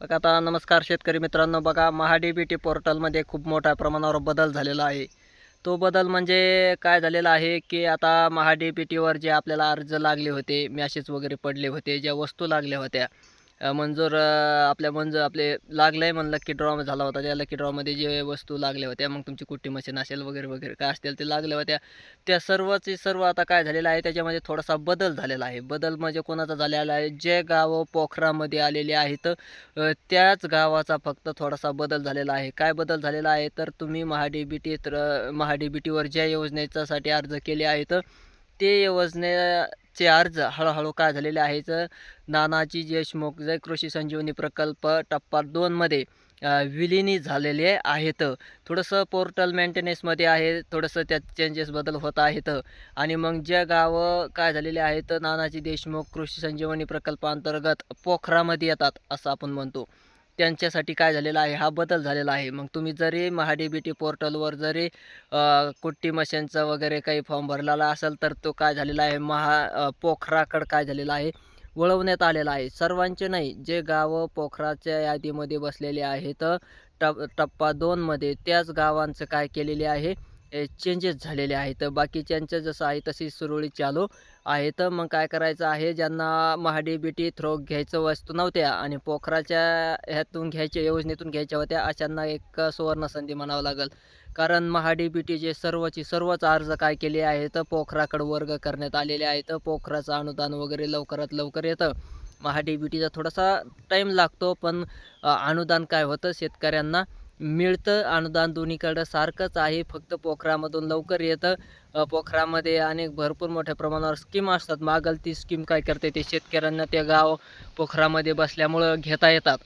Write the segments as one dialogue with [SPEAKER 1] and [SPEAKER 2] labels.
[SPEAKER 1] बघा आता नमस्कार शेतकरी मित्रांनो बघा महा डी बी टी पोर्टलमध्ये खूप मोठ्या प्रमाणावर बदल झालेला आहे. तो बदल म्हणजे काय झालेला आहे की आता महा डी बी टीवर जे आपल्याला अर्ज लागले होते मॅसेज वगैरे पडले होते ज्या वस्तू लागल्या होत्या मंजूर आपल्या मंजूर आपले लागलं आहे म्हणलं की ड्रॉ झाला होता. त्या लकी ड्रॉमध्ये जे वस्तू लागल्या होत्या मग तुमची कुट्टी मशीन असेल वगैरे वगैरे काय असतील ते लागल्या होत्या. त्या सर्वच सर्व आता काय झालेलं आहे त्याच्यामध्ये थोडासा बदल झालेला आहे. बदल म्हणजे कोणाचा झालेला आहे? जे गावं पोखरामध्ये आलेले आहेत त्याच गावाचा फक्त थोडासा बदल झालेला आहे. काय बदल झालेला आहे? तर तुम्ही महाडी बी टी तर महा बी टीवर ज्या योजनेच्यासाठी अर्ज केले आहेत ते योजने चे अर्ज हळूहळू काय झालेले आहेत नानाजी देशमुख जय कृषी संजीवनी प्रकल्प टप्पा दोनमध्ये विलीनी विलिनी झालेले आहेत. थोडंसं पोर्टल मेंटेनन्समध्ये आहे थोडंसं त्यात चेंजेस बदल होत आहेत. आणि मग ज्या गावं काय झालेले आहेत? नानाजी देशमुख कृषी संजीवनी प्रकल्पांतर्गत पोखरामध्ये येतात असं आपण म्हणतो. त्यांच्यासाठी काय झालेलं आहे? हा बदल झालेला आहे. मग तुम्ही जरी महा डी बी टी पोर्टलवर जरी कुट्टी मशीनचा वगैरे काही फॉर्म भरलेला असेल तर तो काय झालेला आहे? महा पोखराकड पोखराकडं काय झालेला आहे? वळवण्यात आलेला आहे. सर्वांचे नाही जे गावं पोखराच्या यादीमध्ये बसलेले आहेत टप टप्पा दोनमध्ये त्याच गावांचं काय केलेले आहे? चेंजेस झालेले आहेत. बाकीच्यांचं जसं आहे तशी सुरळीत चालू आहे तर मग काय करायचं आहे? ज्यांना महाडी थ्रो घ्यायचं वस्तू नव्हत्या आणि पोखराच्या ह्यातून घ्यायच्या योजनेतून घ्यायच्या होत्या अशांना एक सुवर्ण संधी म्हणावं लागेल. कारण महाडी जे सर्वची सर्वच अर्ज काय केले आहेत? पोखराकडे वर्ग करण्यात आलेले आहेत. पोखराचं अनुदान वगैरे लवकरात लवकर येतं. महा थोडासा टाईम लागतो पण अनुदान काय होतं? शेतकऱ्यांना मिळतं. अनुदान दोन्हीकडं सारखंच आहे. फक्त पोखरामधून लवकर येतं. पोखरामध्ये अनेक भरपूर मोठ्या प्रमाणावर स्कीम असतात. मागल ती स्कीम काय करते ते शेतकऱ्यांना ते गाव पोखरामध्ये बसल्यामुळं घेता येतात.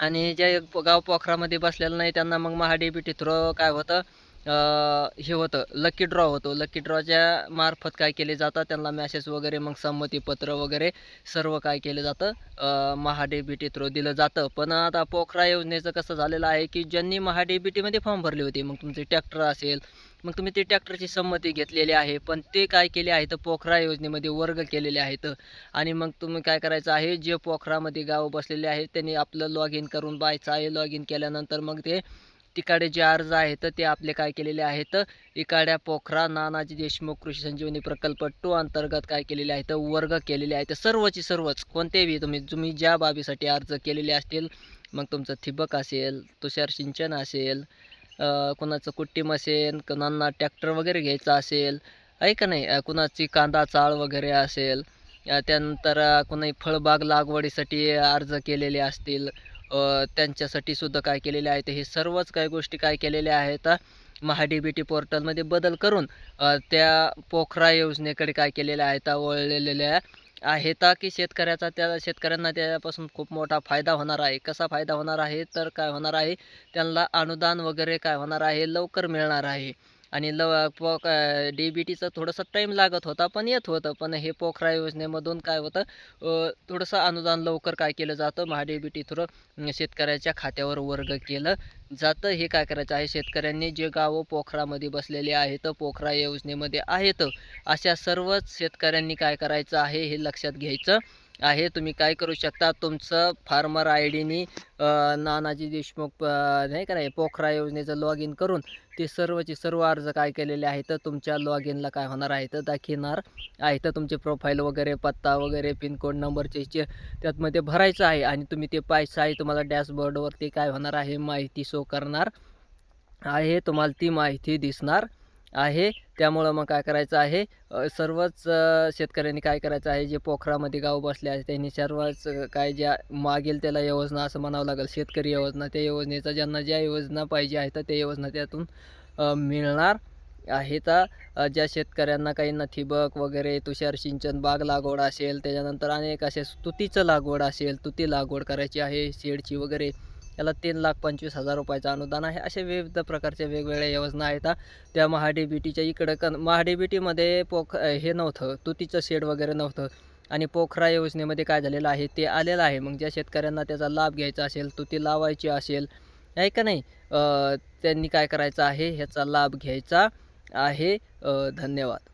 [SPEAKER 1] आणि जे गाव पोखरामध्ये बसलेलं नाही त्यांना मग महाडीबीटी थ्रो काय होतं? हे होतं लकी ड्रॉ होतो. लकी ड्रॉच्या मार्फत काय केले जातं त्यांना मॅसेज वगैरे मग संमतीपत्र वगैरे सर्व काय केलं जातं. अ, थ्रू बी टी दिलं जातं. पण आता पोखरा योजनेचं कसं झालेलं आहे की ज्यांनी महा बी टीमध्ये फॉर्म भरले होते मग तुमचे ट्रॅक्टर असेल मग तुम्ही ते ट्रॅक्टरची संमती घेतलेली आहे पण ते काय केले आहेत? पोखरा योजनेमध्ये वर्ग केलेले आहेत. आणि मग तुम्ही काय करायचं आहे? जे पोखरामध्ये गाव बसलेले आहेत त्यांनी आपलं लॉग इन करून पाहायचं आहे. लॉग इन केल्यानंतर मग ते तिकडे जे अर्ज आहेत ते आपले काय केलेले आहेत? इकाड्या पोखरा नानाजी देशमुख कृषी संजीवनी प्रकल्प टू अंतर्गत काय केलेले आहेत? वर्ग केलेले आहेत. सर्वची सर्वच कोणतेही तुम्ही तुम्ही ज्या बाबीसाठी अर्ज केलेले असतील मग तुमचं ठिबक असेल तुषार सिंचन असेल कुणाचं कुट्टीम असेल कुणांना ट्रॅक्टर वगैरे घ्यायचा असेल आहे का नाही? कुणाची कांदा चाळ वगैरे असेल त्यानंतर कुणाही फळबाग लागवडीसाठी अर्ज केलेले असतील त्यांच्यासाठी सुद्धा काय केलेले आहेत हे सर्वच काही गोष्टी काय केलेल्या आहेत महा डी बी टी पोर्टलमध्ये बदल करून त्या पोखरा योजनेकडे काय केलेल्या आहेत वळलेल्या आहेत की शेतकऱ्याचा त्या शेतकऱ्यांना त्यापासून खूप मोठा फायदा होणार आहे. कसा फायदा होणार आहे तर काय होणार आहे त्यांना अनुदान वगैरे काय होणार आहे लवकर मिळणार आहे. आणि लव पोक डी बी टीचा थोडंसं टाईम लागत होता पण येत होतं. पण हे पोखरा योजनेमधून काय होतं थोडंसं अनुदान लवकर काय केलं जातं? Maha D B T through शेतकऱ्याच्या खात्यावर वर्ग केलं जातं. हे काय करायचं आहे? शेतकऱ्यांनी जे गावं पोखरामध्ये बसलेले आहेत पोखरा योजनेमध्ये आहेत अशा सर्वच शेतकऱ्यांनी काय करायचं आहे हे लक्षात घ्यायचं. आहे. तुम्ही काय करू शकता? तुमचं फार्मर आय डीनी नानाजी देशमुख नाही का नाही पोखरा योजनेचं लॉग इन करून ते सर्वचे सर्व अर्ज काय केलेले आहेत तुमच्या लॉग इनला काय होणार आहेत दाखवणार आहे तर तुमचे प्रोफाईल वगैरे पत्ता वगैरे पिनकोड नंबरचे जे त्यातमध्ये भरायचं आहे आणि तुम्ही ते पाहायचं आहे तुम्हाला डॅशबोर्डवरती काय होणार आहे माहिती शो करणार आहे. तुम्हाला ती माहिती दिसणार. आहे. त्यामुळं मग काय करायचं आहे? सर्वच शेतकऱ्यांनी काय करायचं आहे? जे पोखरामध्ये गाव बसले आहे त्यांनी सर्वच काय ज्या मागेल त्याला योजना असं म्हणावं लागेल शेतकरी योजना त्या योजनेचा ज्यांना ज्या योजना पाहिजे आहेत त्या योजना त्यातून मिळणार आहे. तर ज्या शेतकऱ्यांना काही नथीबक ठिबक वगैरे तुषार सिंचन बाग लागवड असेल त्याच्यानंतर अनेक असे तुतीचं लागवड असेल तुती लागवड करायची आहे शेडची वगैरे. याला तीन लाख पंचवीस हजार रुपयाचं अनुदान आहे. असे विविध प्रकारच्या वेगवेगळ्या योजना आहेत त्या महाडीबीटीच्या इकडं कन महाडीबीटीमध्ये पोख हे नव्हतं तुतीचं शेड वगैरे नव्हतं. आणि पोखरा योजनेमध्ये काय झालेलं आहे ते आलेलं आहे. मग ज्या शेतकऱ्यांना त्याचा लाभ घ्यायचा असेल तुती लावायची असेल आहे का नाही? त्यांनी काय करायचं आहे ह्याचा लाभ घ्यायचा आहे. धन्यवाद.